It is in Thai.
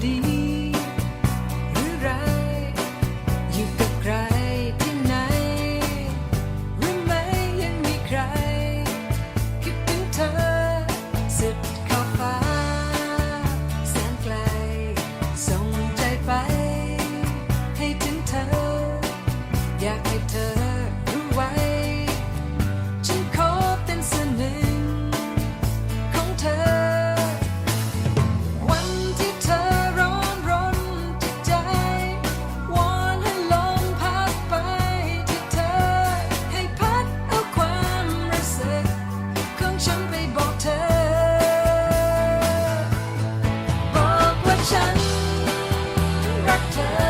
เฉันไปบอกเธอ บอกว่าฉันรักเธอ